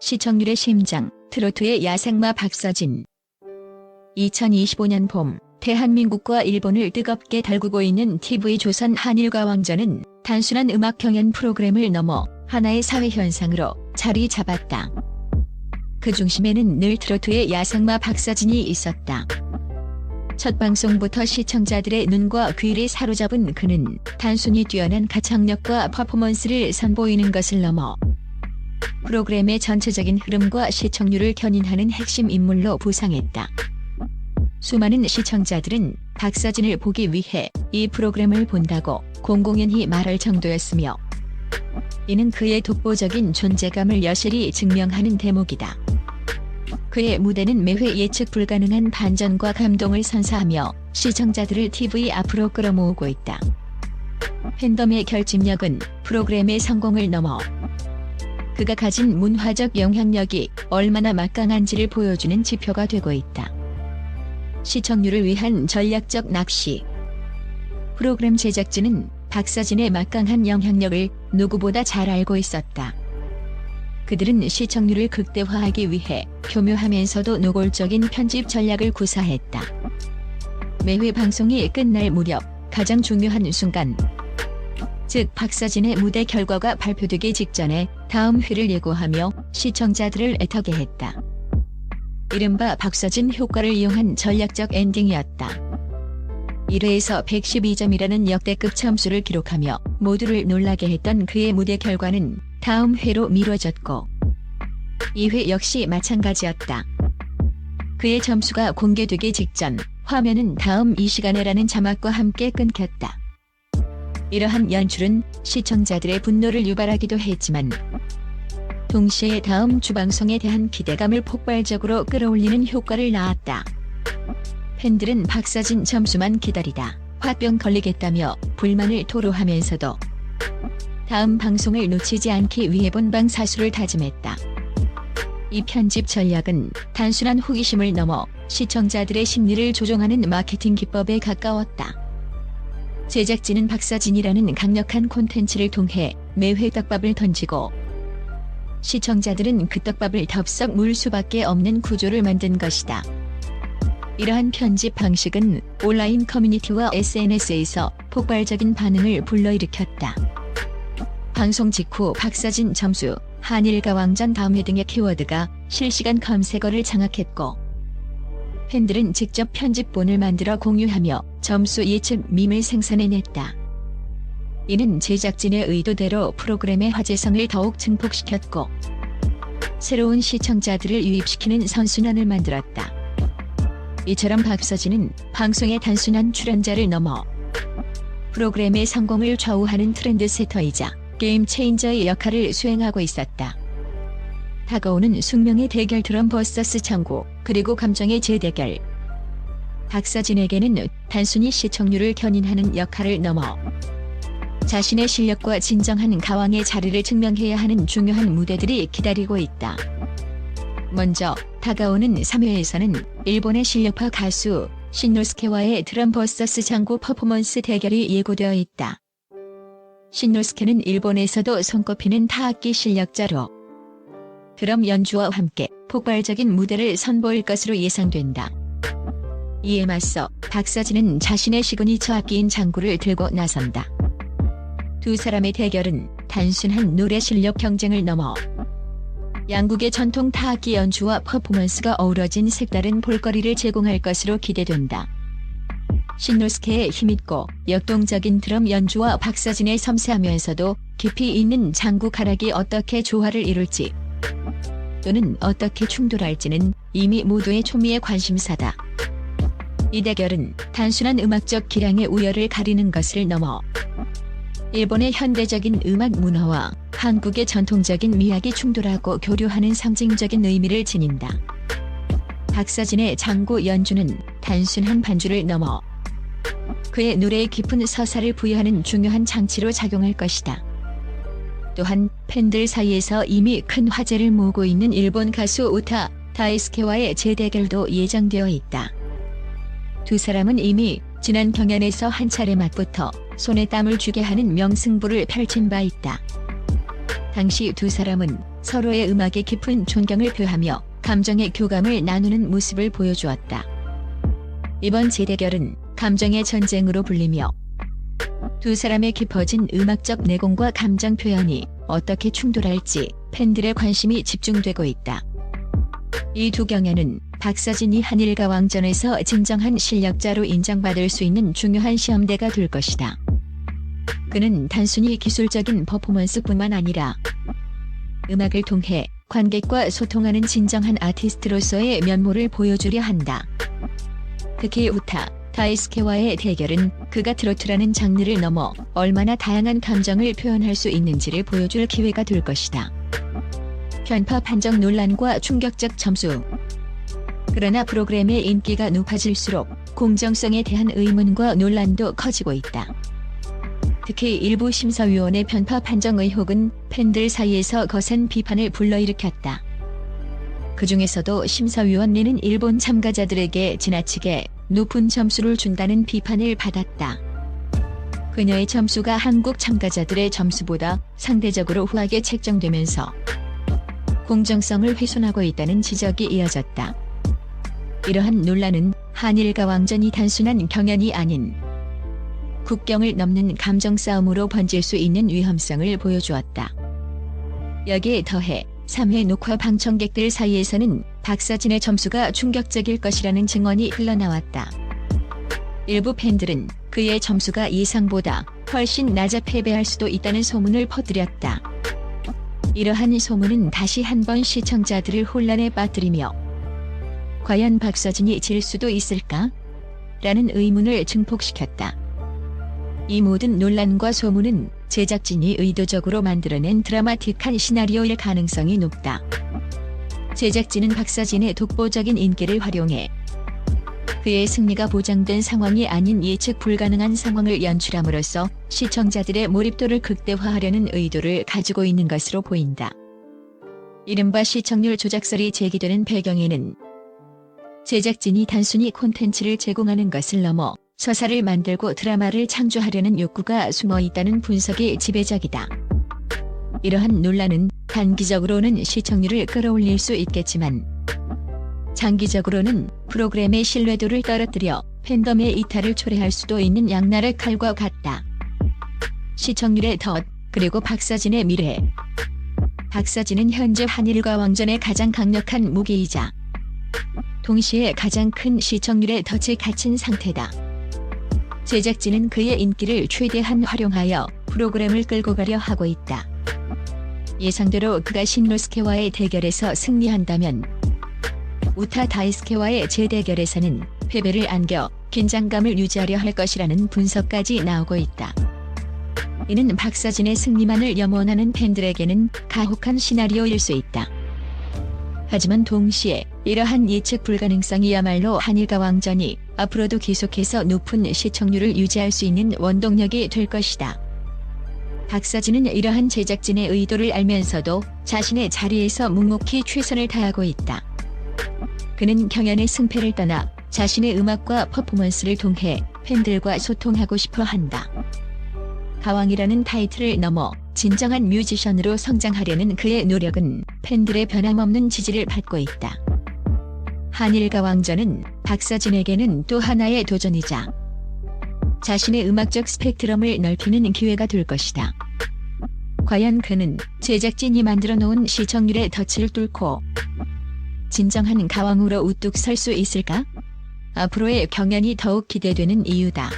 시청률의 심장, 트로트의 야생마 박서진. 2025년 봄, 대한민국과 일본을 뜨겁게 달구고 있는 TV 조선 한일가왕전은 단순한 음악 경연 프로그램을 넘어 하나의 사회 현상으로 자리 잡았다. 그 중심에는 늘 트로트의 야생마 박서진이 있었다. 첫 방송부터 시청자들의 눈과 귀를 사로잡은 그는 단순히 뛰어난 가창력과 퍼포먼스를 선보이는 것을 넘어 프로그램의 전체적인 흐름과 시청률을 견인하는 핵심 인물로 부상했다. 수많은 시청자들은 박서진을 보기 위해 이 프로그램을 본다고 공공연히 말할 정도였으며 이는 그의 독보적인 존재감을 여실히 증명하는 대목이다. 그의 무대는 매회 예측 불가능한 반전과 감동을 선사하며 시청자들을 TV 앞으로 끌어모으고 있다. 팬덤의 결집력은 프로그램의 성공을 넘어 그가 가진 문화적 영향력이 얼마나 막강한지를 보여주는 지표가 되고 있다. 시청률을 위한 전략적 낚시 프로그램 제작진은 박서진의 막강한 영향력을 누구보다 잘 알고 있었다. 그들은 시청률을 극대화하기 위해 교묘하면서도 노골적인 편집 전략을 구사했다. 매회 방송이 끝날 무렵 가장 중요한 순간 즉 박서진의 무대 결과가 발표되기 직전에 다음 회를 예고하며 시청자들을 애타게 했다. 이른바 박서진 효과를 이용한 전략적 엔딩이었다. 1회에서 112점이라는 역대급 점수를 기록하며 모두를 놀라게 했던 그의 무대 결과는 다음 회로 미뤄졌고 2회 역시 마찬가지였다. 그의 점수가 공개되기 직전 화면은 다음 이 시간에라는 자막과 함께 끊겼다. 이러한 연출은 시청자들의 분노를 유발하기도 했지만 동시에 다음 주 방송에 대한 기대감을 폭발적으로 끌어올리는 효과를 낳았다. 팬들은 박서진 점수만 기다리다 화병 걸리겠다며 불만을 토로하면서도 다음 방송을 놓치지 않기 위해 본방 사수를 다짐했다. 이 편집 전략은 단순한 호기심을 넘어 시청자들의 심리를 조종하는 마케팅 기법에 가까웠다. 제작진은 박서진이라는 강력한 콘텐츠를 통해 매회 떡밥을 던지고 시청자들은 그 떡밥을 덥석 물 수밖에 없는 구조를 만든 것이다. 이러한 편집 방식은 온라인 커뮤니티와 SNS에서 폭발적인 반응을 불러일으켰다. 방송 직후 박서진 점수, 한일가왕전 다음회 등의 키워드가 실시간 검색어를 장악했고 팬들은 직접 편집본을 만들어 공유하며 점수 예측 밈을 생산해냈다. 이는 제작진의 의도대로 프로그램의 화제성을 더욱 증폭시켰고 새로운 시청자들을 유입시키는 선순환을 만들었다. 이처럼 박서진은 방송의 단순한 출연자를 넘어 프로그램의 성공을 좌우하는 트렌드 세터이자 게임 체인저의 역할을 수행하고 있었다. 다가오는 숙명의 대결 드럼 버서스 창고 그리고 감정의 재대결 박서진에게는 단순히 시청률을 견인하는 역할을 넘어 자신의 실력과 진정한 가왕의 자리를 증명해야 하는 중요한 무대들이 기다리고 있다. 먼저 다가오는 3회에서는 일본의 실력파 가수 신노스케와의 드럼 버서스 장구 퍼포먼스 대결이 예고되어 있다. 신노스케는 일본에서도 손꼽히는 타악기 실력자로 드럼 연주와 함께 폭발적인 무대를 선보일 것으로 예상된다. 이에 맞서 박서진은 자신의 시그니처 악기인 장구를 들고 나선다. 두 사람의 대결은 단순한 노래 실력 경쟁을 넘어 양국의 전통 타악기 연주와 퍼포먼스가 어우러진 색다른 볼거리를 제공할 것으로 기대된다. 신노스케의 힘있고 역동적인 드럼 연주와 박서진의 섬세하면서도 깊이 있는 장구 가락이 어떻게 조화를 이룰지 또는 어떻게 충돌할지는 이미 모두의 초미의 관심사다. 이 대결은 단순한 음악적 기량의 우열을 가리는 것을 넘어 일본의 현대적인 음악 문화와 한국의 전통적인 미학이 충돌하고 교류하는 상징적인 의미를 지닌다. 박서진의 장구 연주는 단순한 반주를 넘어 그의 노래에 깊은 서사를 부여하는 중요한 장치로 작용할 것이다. 또한 팬들 사이에서 이미 큰 화제를 모으고 있는 일본 가수 우타 다이스케와의 재대결도 예정되어 있다. 두 사람은 이미 지난 경연에서 한 차례 맞붙어 손에 땀을 쥐게 하는 명승부를 펼친 바 있다. 당시 두 사람은 서로의 음악에 깊은 존경을 표하며 감정의 교감을 나누는 모습을 보여주었다. 이번 재대결은 감정의 전쟁으로 불리며 두 사람의 깊어진 음악적 내공과 감정 표현이 어떻게 충돌할지 팬들의 관심이 집중되고 있다. 이 두 경연은 박서진이 한일과 왕전에서 진정한 실력자로 인정받을 수 있는 중요한 시험대가 될 것이다. 그는 단순히 기술적인 퍼포먼스뿐만 아니라 음악을 통해 관객과 소통하는 진정한 아티스트로서의 면모를 보여주려 한다. 특히 우타, 다이스케와의 대결은 그가 트로트라는 장르를 넘어 얼마나 다양한 감정을 표현할 수 있는지를 보여줄 기회가 될 것이다. 편파 판정 논란과 충격적 점수. 그러나 프로그램의 인기가 높아질수록 공정성에 대한 의문과 논란도 커지고 있다. 특히 일부 심사위원의 편파 판정 의혹은 팬들 사이에서 거센 비판을 불러일으켰다. 그 중에서도 심사위원 리는 일본 참가자들에게 지나치게 높은 점수를 준다는 비판을 받았다. 그녀의 점수가 한국 참가자들의 점수보다 상대적으로 후하게 책정되면서 공정성을 훼손하고 있다는 지적이 이어졌다. 이러한 논란은 한일과 왕전이 단순한 경연이 아닌 국경을 넘는 감정 싸움으로 번질 수 있는 위험성을 보여주었다. 여기에 더해 3회 녹화 방청객들 사이에서는 박사진의 점수가 충격적일 것이라는 증언이 흘러나왔다. 일부 팬들은 그의 점수가 예상보다 훨씬 낮아 패배할 수도 있다는 소문을 퍼뜨렸다. 이러한 소문은 다시 한번 시청자들을 혼란에 빠뜨리며 과연 박서진이 질 수도 있을까? 라는 의문을 증폭시켰다. 이 모든 논란과 소문은 제작진이 의도적으로 만들어낸 드라마틱한 시나리오일 가능성이 높다. 제작진은 박서진의 독보적인 인기를 활용해 그의 승리가 보장된 상황이 아닌 예측 불가능한 상황을 연출함으로써 시청자들의 몰입도를 극대화하려는 의도를 가지고 있는 것으로 보인다. 이른바 시청률 조작설이 제기되는 배경에는 제작진이 단순히 콘텐츠를 제공하는 것을 넘어 서사를 만들고 드라마를 창조하려는 욕구가 숨어 있다는 분석이 지배적이다. 이러한 논란은 단기적으로는 시청률을 끌어올릴 수 있겠지만 장기적으로는 프로그램의 신뢰도를 떨어뜨려 팬덤의 이탈을 초래할 수도 있는 양날의 칼과 같다. 시청률의 덫, 그리고 박서진의 미래. 박서진은 현재 한일과 왕전의 가장 강력한 무기이자 동시에 가장 큰 시청률의 덫에 갇힌 상태다. 제작진은 그의 인기를 최대한 활용하여 프로그램을 끌고 가려 하고 있다. 예상대로 그가 신노스케와의 대결에서 승리한다면 우타 다이스케와의 재대결에서는 패배를 안겨 긴장감을 유지하려 할 것이라는 분석까지 나오고 있다. 이는 박서진의 승리만을 염원하는 팬들에게는 가혹한 시나리오일 수 있다. 하지만 동시에 이러한 예측 불가능성이야말로 한일과 왕전이 앞으로도 계속해서 높은 시청률을 유지할 수 있는 원동력이 될 것이다. 박서진은 이러한 제작진의 의도를 알면서도 자신의 자리에서 묵묵히 최선을 다하고 있다. 그는 경연의 승패를 떠나 자신의 음악과 퍼포먼스를 통해 팬들과 소통하고 싶어 한다. 가왕이라는 타이틀을 넘어 진정한 뮤지션으로 성장하려는 그의 노력은 팬들의 변함없는 지지를 받고 있다. 한일과 왕전은 박서진에게는 또 하나의 도전이자 자신의 음악적 스펙트럼을 넓히는 기회가 될 것이다. 과연 그는 제작진이 만들어 놓은 시청률의 덫을 뚫고 진정한 가왕으로 우뚝 설 수 있을까? 앞으로의 경연이 더욱 기대되는 이유다.